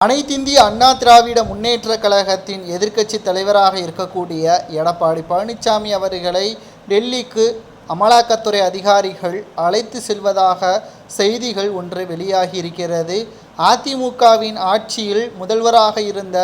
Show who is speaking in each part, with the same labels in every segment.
Speaker 1: அனைத்திந்திய அண்ணா திராவிட முன்னேற்ற கழகத்தின் எதிர்க்கட்சி தலைவராக இருக்கக்கூடிய எடப்பாடி பழனிசாமி அவர்களை டெல்லிக்கு அமலாக்கத்துறை அதிகாரிகள் அழைத்து செல்வதாக செய்திகள் ஒன்று வெளியாகி இருக்கிறது. அதிமுகவின் ஆட்சியில் முதல்வராக இருந்த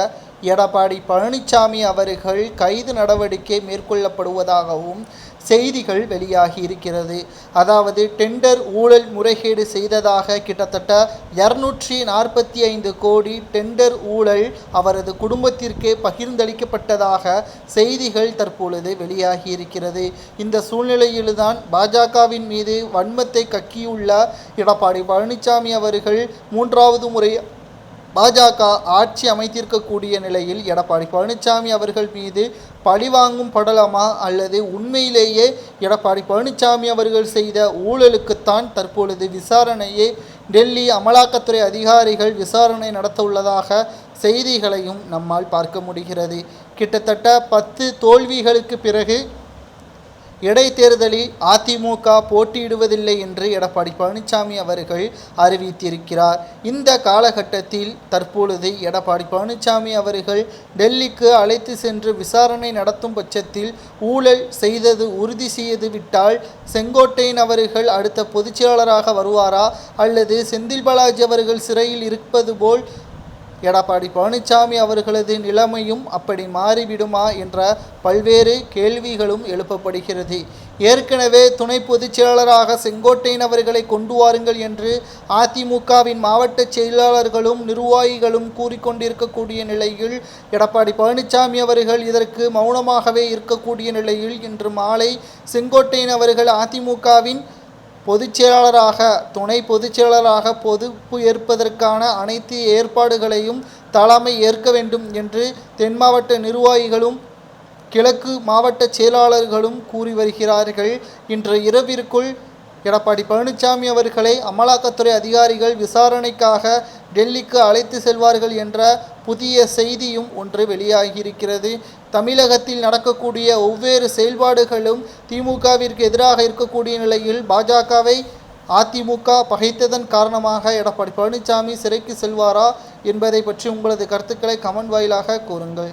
Speaker 1: எடப்பாடி பழனிசாமி அவர்கள் கைது நடவடிக்கை மேற்கொள்ளப்படுவதாகவும் செய்திகள் வெளியாகி இருக்கிறது. அதாவது டெண்டர் ஊழல் முறைகேடு செய்ததாக கிட்டத்தட்ட இரநூற்றி நாற்பத்தி ஐந்து கோடி டெண்டர் ஊழல் அவரது குடும்பத்திற்கே பகிர்ந்தளிக்கப்பட்டதாக செய்திகள் தற்பொழுது வெளியாகி இருக்கிறது. இந்த சூழ்நிலையில்தான் பாஜகவின் மீது வன்மத்தை கக்கியுள்ள எடப்பாடி பழனிசாமி அவர்கள் மூன்றாவது முறை பாஜக ஆட்சி அமைத்திருக்கக்கூடிய நிலையில் எடப்பாடி பழனிசாமி அவர்கள் மீது பழிவாங்கும் படலமா அல்லது உண்மையிலேயே எடப்பாடி பழனிசாமி அவர்கள் செய்த ஊழலுக்குத்தான் தற்பொழுது விசாரணையை டெல்லி அமலாக்கத்துறை அதிகாரிகள் விசாரணை நடத்த உள்ளதாக செய்திகளையும் நம்மால் பார்க்க முடிகிறது. கிட்டத்தட்ட பத்து தோல்விகளுக்கு பிறகு இடைத்தேர்தலில் அதிமுக போட்டியிடுவதில்லை என்று எடப்பாடி பழனிசாமி அவர்கள் அறிவித்திருக்கிறார். இந்த காலகட்டத்தில் தற்பொழுது எடப்பாடி பழனிசாமி அவர்கள் டெல்லிக்கு அழைத்து சென்று விசாரணை நடத்தும் பட்சத்தில் ஊழல் செய்தது உறுதி செய்து விட்டால் செங்கோட்டையன் அவர்கள் அடுத்த பொதுச்செயலாளராக வருவாரா? அல்லது செந்தில் பாலாஜி அவர்கள் சிறையில் இருப்பது போல் எடப்பாடி பழனிசாமி அவர்களது நிலைமையும் அப்படி மாறிவிடுமா என்ற பல்வேறு கேள்விகளும் எழுப்பப்படுகிறது. ஏற்கனவே துணை பொதுச் செயலாளராக செங்கோட்டையன் அவர்களை கொண்டு வாருங்கள் என்று அதிமுகவின் மாவட்ட செயலாளர்களும் நிர்வாகிகளும் கூறிக்கொண்டிருக்கக்கூடிய நிலையில் எடப்பாடி பழனிசாமி அவர்கள் இதற்கு மௌனமாகவே இருக்கக்கூடிய நிலையில் இன்று மாலை செங்கோட்டையன் அவர்கள் அதிமுகவின் பொதுச்செயலாளராக துணை பொதுச்செயலாளராக பொறுப்பு ஏற்பதற்கான அனைத்து ஏற்பாடுகளையும் தலைமை ஏற்க வேண்டும் என்று தென் மாவட்ட நிர்வாகிகளும் கிழக்கு மாவட்ட செயலாளர்களும் கூறி வருகிறார்கள். இன்று இரவிற்குள் எடப்பாடி பழனிசாமி அவர்களை அமலாக்கத்துறை அதிகாரிகள் விசாரணைக்காக டெல்லிக்கு அழைத்து செல்வார்கள் என்ற புதிய செய்தியும் ஒன்று வெளியாகியிருக்கிறது. தமிழகத்தில் நடக்கக்கூடிய ஒவ்வேறு செயல்பாடுகளும் திமுகவிற்கு எதிராக இருக்கக்கூடிய நிலையில் பாஜகவை அதிமுக பகைத்ததன் காரணமாக எடப்பாடி பழனிசாமி சிறைக்கு செல்வாரா என்பதை பற்றி உங்களது கருத்துக்களை கமெண்ட் வாயிலாக கூறுங்கள்.